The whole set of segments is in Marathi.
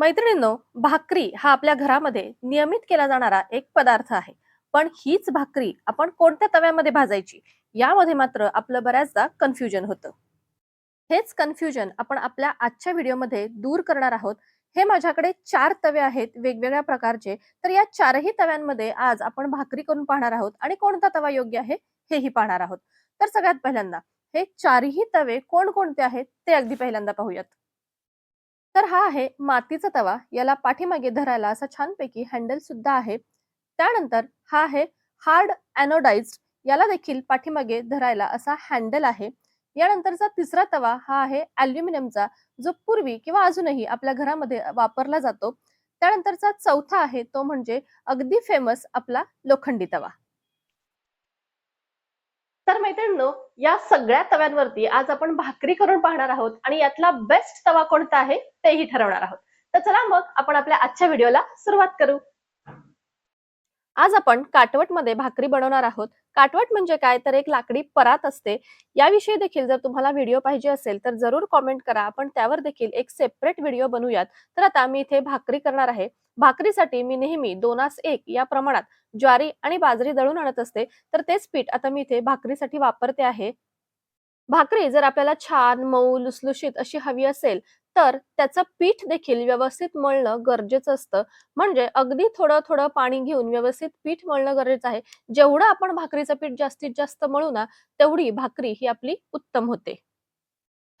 मैत्रिणींनो भाकरी हा आपल्या घरामध्ये नियमित केला जाणारा एक पदार्थ आहे. पण हीच भाकरी आपण कोणत्या तव्यामध्ये भाजायची यामध्ये मात्र आपलं बऱ्याचदा कन्फ्युजन होतं. हेच कन्फ्युजन आपण आपल्या आजच्या व्हिडिओमध्ये दूर करणार आहोत. हे माझ्याकडे चार तवे आहेत वेगवेगळ्या प्रकारचे. तर या चारही तव्यांमध्ये आज आपण भाकरी करून पाहणार आहोत. आणि कोणता तवा योग्य आहे हेही पाहणार आहोत. तर सगळ्यात पहिल्यांदा हे चारही तवे कोणकोणते आहेत ते अगदी पहिल्यांदा पाहूयात. तर हा आहे मातीचा तवा. याला पाठीमागे धरायला असा छानपैकी हँडल सुद्धा आहे. त्यानंतर हा आहे हार्ड अॅनोडाइज्ड याला देखील पाठीमागे धरायला असा हँडल आहे. यानंतरचा तिसरा तवा हा आहे अल्युमिनियमचा जो पूर्वी किंवा अजूनही आपल्या घरामध्ये वापरला जातो. त्यानंतरचा चौथा आहे तो म्हणजे अगदी फेमस आपला लोखंडी तवा. तर मैत्रिणींनो या सगळ्या तव्यांवरती आज आपण भाकरी करून पाहणार आहोत आणि यातला बेस्ट तवा कोणता आहे तेही ठरवणार आहोत. तर चला मग आपण आपल्या आजच्या व्हिडिओला सुरुवात करू. आज आपण काटवटमध्ये भाकरी बनवणार आहोत. काटवट म्हणजे काय? तर एक लाकडी परात असते. याविषयी देखील जर तुम्हाला व्हिडिओ पाहिजे असेल तर जरूर कॉमेंट करा. आपण त्यावर देखील एक सेपरेट व्हिडिओ बनवूयात. तर आता मी इथे भाकरी करणार आहे. भाकरीसाठी मी नेहमी दोनास एक या प्रमाणात ज्वारी आणि बाजरी दळून आणत असते. तर तेच पीठ आता मी इथे भाकरीसाठी वापरते आहे. भाकरी जर आपल्याला छान मऊ लुसलुशीत अशी हवी असेल तर त्याचं पीठ देखील व्यवस्थित मळणं गरजेचं असतं. म्हणजे अगदी थोडं थोडं पाणी घेऊन व्यवस्थित पीठ मळणं गरजेचं आहे. जेवढं आपण भाकरीचं पीठ जास्तीत जास्त मळू ना तेवढी भाकरी ही आपली उत्तम होते.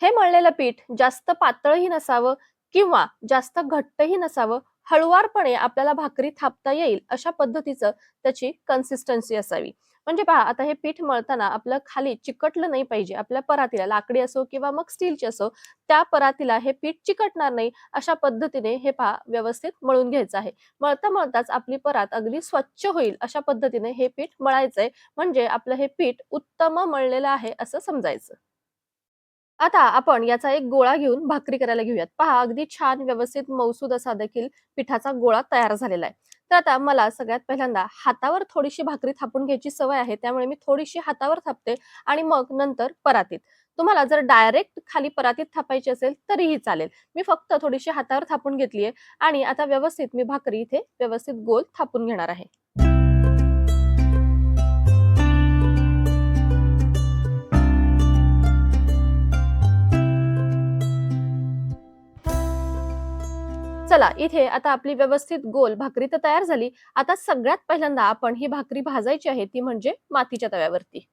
हे मळलेलं पीठ जास्त पातळही नसावं किंवा जास्त घट्टही नसावं हळुवारपणे आपल्याला भाकरी थापता येईल अशा पद्धतीचं त्याची कन्सिस्टन्सी असावी. म्हणजे पहा आता हे पीठ मळताना आपलं खाली चिकटलं नाही पाहिजे. आपल्या परातीला लाकडी असो किंवा मग स्टीलची असो त्या परातीला हे पीठ चिकटणार नाही अशा पद्धतीने हे पहा व्यवस्थित मळून घ्यायचं आहे. मळता मळताच आपली परात अगदी स्वच्छ होईल अशा पद्धतीने हे पीठ मळायचंय. म्हणजे आपलं हे पीठ उत्तम मळलेलं आहे असं समजायचं. आता आपण याचा एक गोळा घेऊन भाकरी करायला घेऊयात. पहा अगदी छान व्यवस्थित मौसूद असा देखील पिठाचा गोळा तयार झालेला आहे. तर आता मला सगळ्यात पहिल्यांदा हातावर थोडीशी भाकरी थापून घ्यायची सवय आहे त्यामुळे मी थोडीशी हातावर थापते आणि मग नंतर परातीत. तुम्हाला जर डायरेक्ट खाली परातीत थापायची असेल तरीही चालेल. मी फक्त थोडीशी हातावर थापून घेतलीये आणि आता व्यवस्थित मी भाकरी इथे व्यवस्थित गोल थापून घेणार आहे. चला इथे आता आपली व्यवस्थित गोल भाकरी तर तयार झाली. आता सगळ्यात पहिल्यांदा आपण ही भाकरी भाजायची आहे ती म्हणजे मातीच्या तव्यावरती.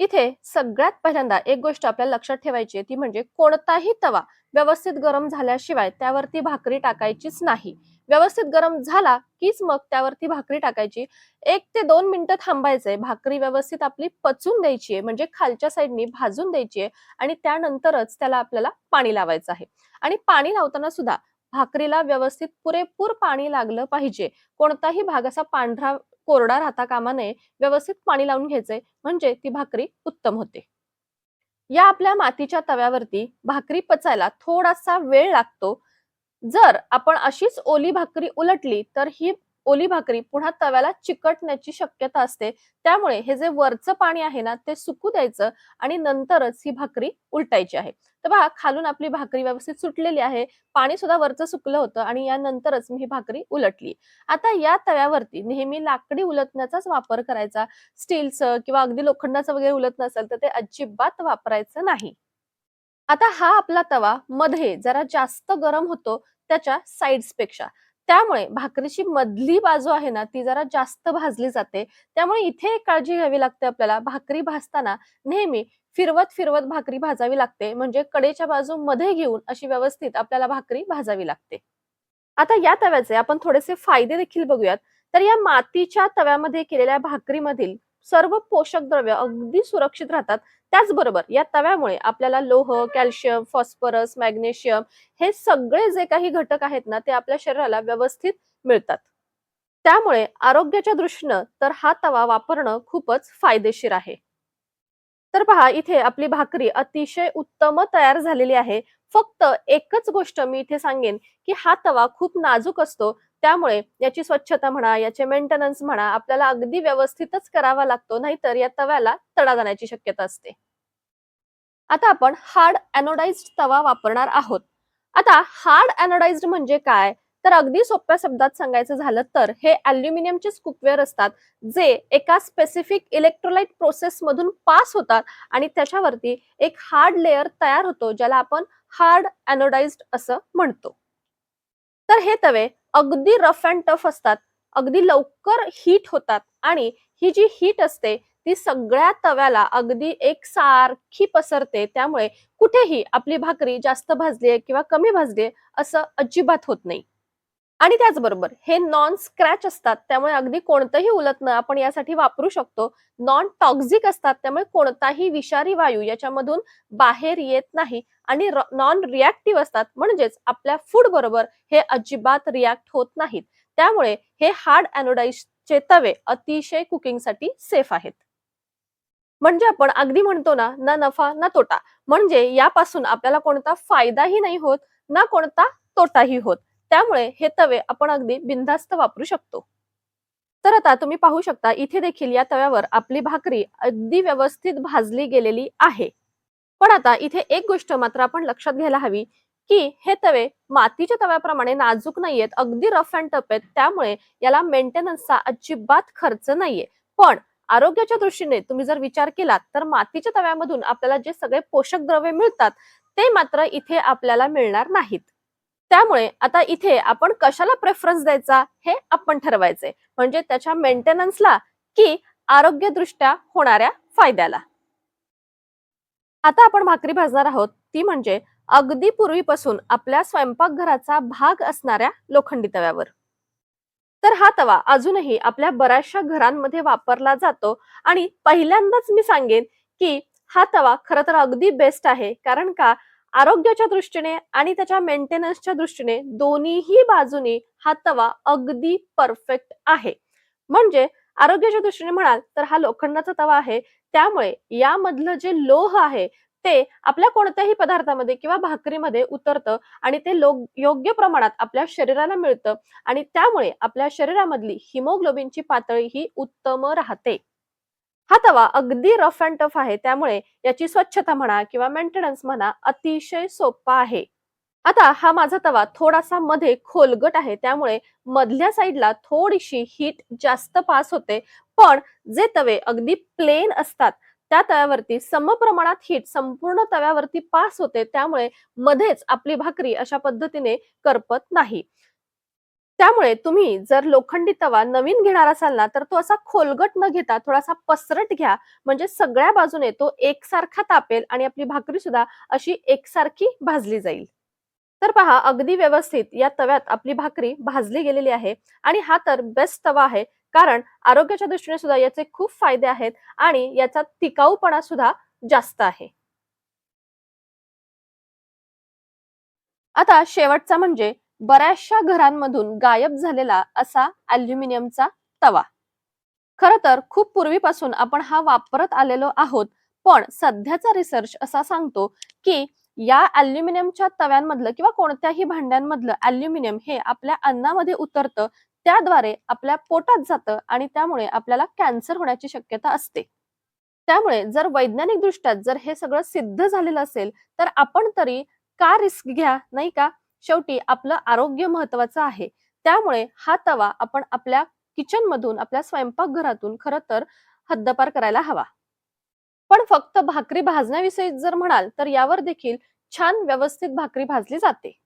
इथे सगळ्यात पहिल्यांदा एक गोष्ट आपल्याला लक्षात ठेवायची आहे ती म्हणजे कोणताही तवा व्यवस्थित गरम झाल्याशिवाय त्यावरती भाकरी टाकायचीच नाही. व्यवस्थित गरम झाला कीच मग त्यावरती भाकरी टाकायची. एक ते दोन मिनिटं थांबायचंय भाकरी व्यवस्थित आपली पचून द्यायची आहे म्हणजे खालच्या साईडनी भाजून द्यायची आहे आणि त्यानंतरच त्याला आपल्याला पाणी लावायचं आहे. आणि पाणी लावताना सुद्धा भाकरीला व्यवस्थित पुरेपूर पाणी लागलं पाहिजे. कोणताही भाग असा पांढरा कोरडा राहता कामा नये. व्यवस्थित पाणी लावून घ्यायचंय म्हणजे ती भाकरी उत्तम होते. या आपल्या मातीच्या तव्यावरती भाकरी पचायला थोडासा वेळ लागतो. जर आपण अशीच ओली भाकरी उलटली तर ही ओली भाकरी पुन्हा तव्याला चिकटण्याची शक्यता असते. त्यामुळे हे जे वरचं पाणी आहे ना ते सुकू द्यायचं आणि नंतरच ही भाकरी उलटायची आहे. तर बघा खालून आपली भाकरी व्यवस्थित सुटलेली आहे. पाणी सुद्धा वरचं सुकलं होतं आणि यानंतरच मी ही भाकरी उलटली. आता या तव्यावरती नेहमी लाकडी उलटण्याचाच वापर करायचा. स्टीलचं किंवा अगदी लोखंडाचं वगैरे उलट नसेल तर ते अजिबात वापरायचं नाही. आता हा आपला तवा मध्ये जरा जास्त गरम होतो त्याच्या साईड्सपेक्षा. त्यामुळे भाकरीची मधली बाजू आहे ना ती जरा जास्त भाजली जाते. त्यामुळे इथे एक काळजी घ्यावी लागते आपल्याला. भाकरी भाजताना नेहमी फिरवत फिरवत भाकरी भाजावी लागते. म्हणजे कडेच्या बाजू मध्ये घेऊन अशी व्यवस्थित आपल्याला भाकरी भाजावी लागते. आता या तव्याचे आपण थोडेसे फायदे देखील बघूयात. तर या मातीच्या तव्यामध्ये केलेल्या भाकरीमधील सर्व पोषक द्रव्य अगदी सुरक्षित राहतात. त्याचबरोबर या तव्यामुळे आपल्याला लोह कॅल्शियम फॉस्फरस मॅग्नेशियम हे सगळे जे काही घटक आहेत ना ते आपल्या शरीराला व्यवस्थित मिळतात. त्यामुळे आरोग्याच्या दृष्टीनं तर हा तवा वापरणं खूपच फायदेशीर आहे. तर पहा इथे आपली भाकरी अतिशय उत्तम तयार झालेली आहे. फक्त एकच गोष्ट मी इथे सांगेन की हा तवा खूप नाजूक असतो. त्यामुळे याची स्वच्छता म्हणा याचे मेंटेनन्स म्हणा आपल्याला अगदी व्यवस्थितच करावा लागतो नाहीतर या तव्याला तडा जाण्याची शक्यता असते. आता आपण हार्ड अॅनोडाइज्ड तवा वापरणार आहोत. आता हार्ड अॅनोडाइज्ड म्हणजे काय? तर अगदी सोप्या शब्दात सांगायचं झालं तर हे अल्युमिनियमचेच कुकवेअर असतात जे एका स्पेसिफिक इलेक्ट्रोलाइट प्रोसेस मधून पास होतात आणि त्याच्यावरती एक हार्ड लेअर तयार होतो ज्याला आपण हार्ड अॅनोडाइज्ड असं म्हणतो. तर हे तवे अगदी रफ अँड टफ असतात अगदी लवकर हीट होतात आणि ही जी हीट असते ती सगळ्या तव्याला अगदी एक सारखी पसरते त्यामुळे कुठेही आपली भाकरी जास्त भाजली आहे किंवा कमी भाजली आहे असं अजिबात होत नाही. आणि त्याचबरोबर हे नॉन स्क्रॅच असतात त्यामुळे अगदी कोणतंही उलटणं आपण यासाठी वापरू शकतो. नॉन टॉक्झिक असतात त्यामुळे कोणताही विषारी वायू याच्यामधून बाहेर येत नाही. आणि नॉन रिॲक्टिव्ह असतात म्हणजेच आपल्या फूड बरोबर हे अजिबात रिॲक्ट होत नाहीत. त्यामुळे हे हार्ड अॅनोडाईजचे तवे अतिशय कुकिंगसाठी सेफ आहेत. म्हणजे आपण अगदी म्हणतो ना ना नफा ना तोटा. म्हणजे यापासून आपल्याला कोणता फायदाही नाही होत ना कोणता तोटाही होत. त्यामुळे हे तवे आपण अगदी बिनधास्त वापरू शकतो. तर आता तुम्ही पाहू शकता इथे देखील या तव्यावर आपली भाकरी अगदी व्यवस्थित भाजली गेलेली आहे. पण आता इथे एक गोष्ट मात्र आपण लक्षात घ्यायला हवी की हे तवे मातीच्या तव्याप्रमाणे नाजूक नाहीयेत अगदी रफ अँड टप आहेत. त्यामुळे याला मेंटेनन्सचा अजिबात खर्च नाहीये. पण आरोग्याच्या दृष्टीने तुम्ही जर विचार केला तर मातीच्या तव्यामधून आपल्याला जे सगळे पोषक द्रव्ये मिळतात ते मात्र इथे आपल्याला मिळणार नाहीत. त्यामुळे आता इथे आपण कशाला प्रेफरन्स द्यायचा हे आपण ठरवायचे म्हणजे त्याच्या मेंटेनन्सला की आरोग्यदृष्ट्या होणाऱ्या फायद्याला. आता आपण भाकरी भाजणार आहोत. ती म्हणजे अगदी पूर्वीपासून आपल्या स्वयंपाकघराचा भाग असणाऱ्या लोखंडी तव्यावर. तर हा तवा अजूनही आपल्या बऱ्याचशा घरांमध्ये वापरला जातो आणि पहिल्यांदाच मी सांगेन की हा तवा खर तर अगदी बेस्ट आहे. कारण का? आरोग्याच्या दृष्टीने आणि त्याच्या मेंटेनन्सच्या दृष्टीने दोन्हीही बाजूनी हा तवा अगदी परफेक्ट आहे. म्हणजे आरोग्याच्या दृष्टीने म्हणाल तर हा लोखंडाचा तवा आहे. त्यामुळे यामधलं जे लोह आहे ते आपल्या कोणत्याही पदार्थामध्ये किंवा भाकरीमध्ये उतरतं आणि ते योग्य प्रमाणात आपल्या शरीराला मिळतं आणि त्यामुळे आपल्या शरीरामधली हिमोग्लोबिनची पातळी ही उत्तम राहते. हा तवा अगदी रफ अँड टफ आहे. त्यामुळे याची स्वच्छता म्हणा किंवा मेंटेनन्स म्हणा अतिशय सोपा आहे. आता हा माझा तवा थोडासा मध्ये खोलगट आहे. त्यामुळे मधल्या साईडला थोडीशी हीट जास्त पास होते. पण जे तवे अगदी प्लेन असतात त्या तव्यावरती समप्रमाणात हीट संपूर्ण तव्यावरती पास होते. त्यामुळे मध्येच आपली भाकरी अशा पद्धतीने करपत नाही. त्यामुळे तुम्ही जर लोखंडी तवा नवीन घेणार असाल ना तर तो असा खोलगट न घेता थोडासा पसरट घ्या. म्हणजे सगळ्या बाजूने तो एकसारखा तापेल आणि आपली भाकरी सुद्धा अशी एकसारखी भाजली जाईल. तर पहा अगदी व्यवस्थित या तव्यात आपली भाकरी भाजली गेलेली आहे आणि हा तर बेस्ट तवा आहे. कारण आरोग्याच्या दृष्टीने सुद्धा याचे खूप फायदे आहेत आणि याचा टिकाऊपणा सुद्धा जास्त आहे. आता शेवटचा म्हणजे बऱ्याचशा घरांमधून गायब झालेला असा अल्युमिनियमचा तवा. खर तर खूप पूर्वीपासून आपण हा वापरत आलेलो आहोत पण सध्याचा रिसर्च असा सांगतो की या अल्युमिनियमच्या तव्यांमधलं किंवा कोणत्याही भांड्यांमधलं अल्युमिनियम हे आपल्या अन्नामध्ये उतरतं त्याद्वारे आपल्या पोटात जातं आणि त्यामुळे आपल्याला कॅन्सर होण्याची शक्यता असते. त्यामुळे जर वैज्ञानिक दृष्ट्यात जर हे सगळं सिद्ध झालेलं असेल तर आपण तरी का रिस्क घ्या नाही का? शेवटी आपलं आरोग्य महत्वाचं आहे. त्यामुळे हा तवा आपण आपल्या किचन मधून आपल्या स्वयंपाकघरातून खर तर हद्दपार करायला हवा. पण फक्त भाकरी भाजण्याविषयी जर म्हणाल तर यावर देखील छान व्यवस्थित भाकरी भाजली जाते.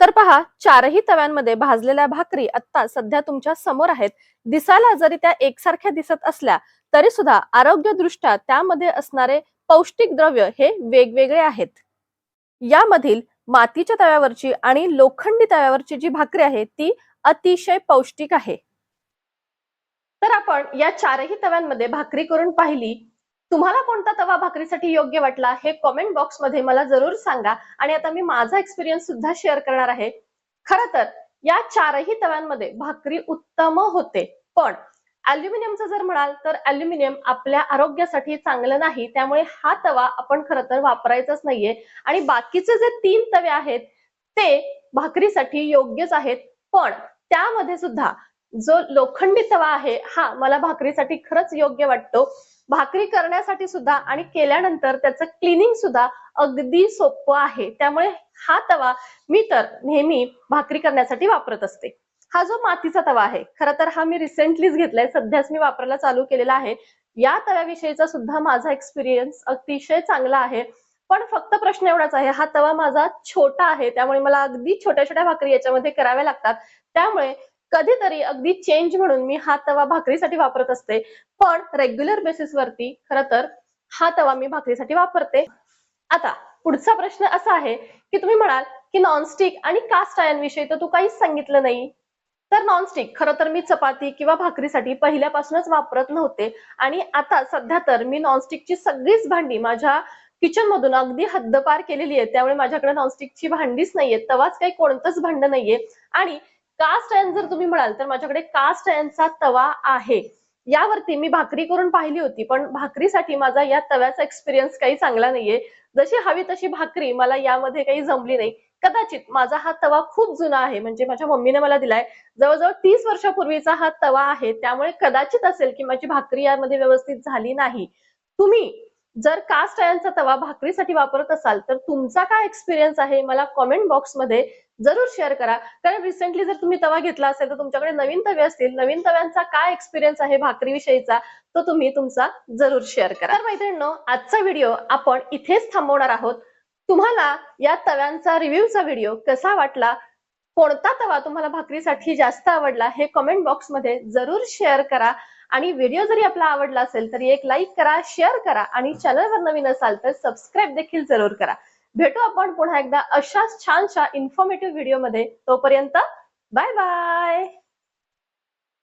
तर पहा चारही तव्यांमध्ये भाजलेल्या भाकरी आता सध्या तुमच्यासमोर आहेत. दिसायला जरी त्या एकसारख्या दिसत असल्या तरी सुद्धा आरोग्य दृष्ट्या त्यामध्ये असणारे पौष्टिक द्रव्य हे वेगवेगळे आहेत. यामधील मातीच्या तव्यावरची आणि लोखंडी तव्यावरची जी भाकरी आहे ती अतिशय पौष्टिक आहे. तर आपण या चारही तव्यांमध्ये भाकरी करून पाहिली. तुम्हाला कोणता तवा भाकरीसाठी योग्य वाटला हे कॉमेंट बॉक्समध्ये मला जरूर सांगा. आणि आता मी माझा एक्सपिरियन्स सुद्धा शेअर करणार आहे. खर तर या चारही तव्यांमध्ये भाकरी उत्तम होते. पण अल्युमिनियमचं जर म्हणाल तर अल्युमिनियम आपल्या आरोग्यासाठी चांगलं नाही. त्यामुळे हा तवा आपण खर तर वापरायचाच नाहीये. आणि बाकीचे जे तीन तवे आहेत ते भाकरीसाठी योग्यच आहेत. पण त्यामध्ये सुद्धा जो लोखंडी तवा आहे हा मला भाकरीसाठी खरंच योग्य वाटतो. भाकरी करण्यासाठी सुद्धा आणि केल्यानंतर त्याचं क्लिनिंग सुद्धा अगदी सोपं आहे. त्यामुळे हा तवा मी तर नेहमी भाकरी करण्यासाठी वापरत असते. हा जो मातीचा तवा आहे खरं तर हा मी रिसेंटलीच घेतलाय सध्याच मी वापरायला चालू केलेला आहे. या तव्याविषयीचा सुद्धा माझा एक्सपिरियन्स अतिशय चांगला आहे. पण फक्त प्रश्न एवढाच आहे हा तवा माझा छोटा आहे त्यामुळे मला अगदी छोट्या छोट्या भाकरी याच्यामध्ये कराव्या लागतात. त्यामुळे कधीतरी अगदी चेंज म्हणून मी हा तवा भाकरीसाठी वापरत असते. पण रेग्युलर बेसिस वरती खरं तर हा तवा मी भाकरीसाठी वापरते. आता पुढचा प्रश्न असा आहे की तुम्ही म्हणाल की नॉनस्टिक आणि कास्ट आयन विषयी तर तू काहीच सांगितलं नाही. तर नॉनस्टिक खरं तर मी चपाती किंवा भाकरीसाठी पहिल्यापासूनच वापरत नव्हते. आणि आता सध्या तर मी नॉनस्टिकची सगळीच भांडी माझ्या किचन मधून अगदी हद्दपार केलेली आहे. त्यामुळे माझ्याकडे नॉनस्टिकची भांडीच नाहीये. तवाच काही कोणतंच भांड नाहीये. आणि कास्ट आयन जर तुम्ही म्हणाल तर माझ्याकडे कास्ट आयनचा तवा आहे. यावरती मी भाकरी करून पाहिली होती पण भाकरीसाठी माझा या तव्याचा एक्सपिरियन्स काही चांगला नाहीये. जशी हवी तशी भाकरी मला यामध्ये काही जमली नाही. कदाचित माझा हा तवा खूप जुना आहे म्हणजे माझ्या मम्मीने मला दिलाय. जवळजवळ तीस वर्षापूर्वीचा हा तवा आहे त्यामुळे कदाचित असेल की माझी भाकरी यामध्ये व्यवस्थित झाली नाही. तुम्ही जर कास्ट आयनचा तवा भाकरीसाठी वापरत असाल तर तुमचा काय एक्सपिरियन्स आहे मला कॉमेंट बॉक्समध्ये जरूर शेअर करा. कारण रिसेंटली जर तुम्ही तवा घेतला असेल तर तुमच्याकडे नवीन तवे असतील नवीन तव्यांचा काय एक्सपिरियन्स आहे भाकरीविषयीचा तो तुम्ही तुमचा जरूर शेअर करा. तर मैत्रिणींनो आजचा व्हिडिओ आपण इथेच थांबवणार आहोत. तुम्हाला या तव्यांचा रिव्ह्यूचा व्हिडिओ कसा वाटला? कोणता तवा तुम्हाला भाकरीसाठी जास्त आवडला? हे कमेंट बॉक्समध्ये जरूर शेअर करा. आणि व्हिडिओ जरी आपला आवडला असेल तरी एक लाईक करा शेअर करा आणि चॅनलवर नवीन असाल तर सबस्क्राईब देखील जरूर करा. भेटू आपण पुन्हा एकदा अशाच छानशा इन्फॉर्मेटिव्ह व्हिडिओमध्ये तोपर्यंत बाय बाय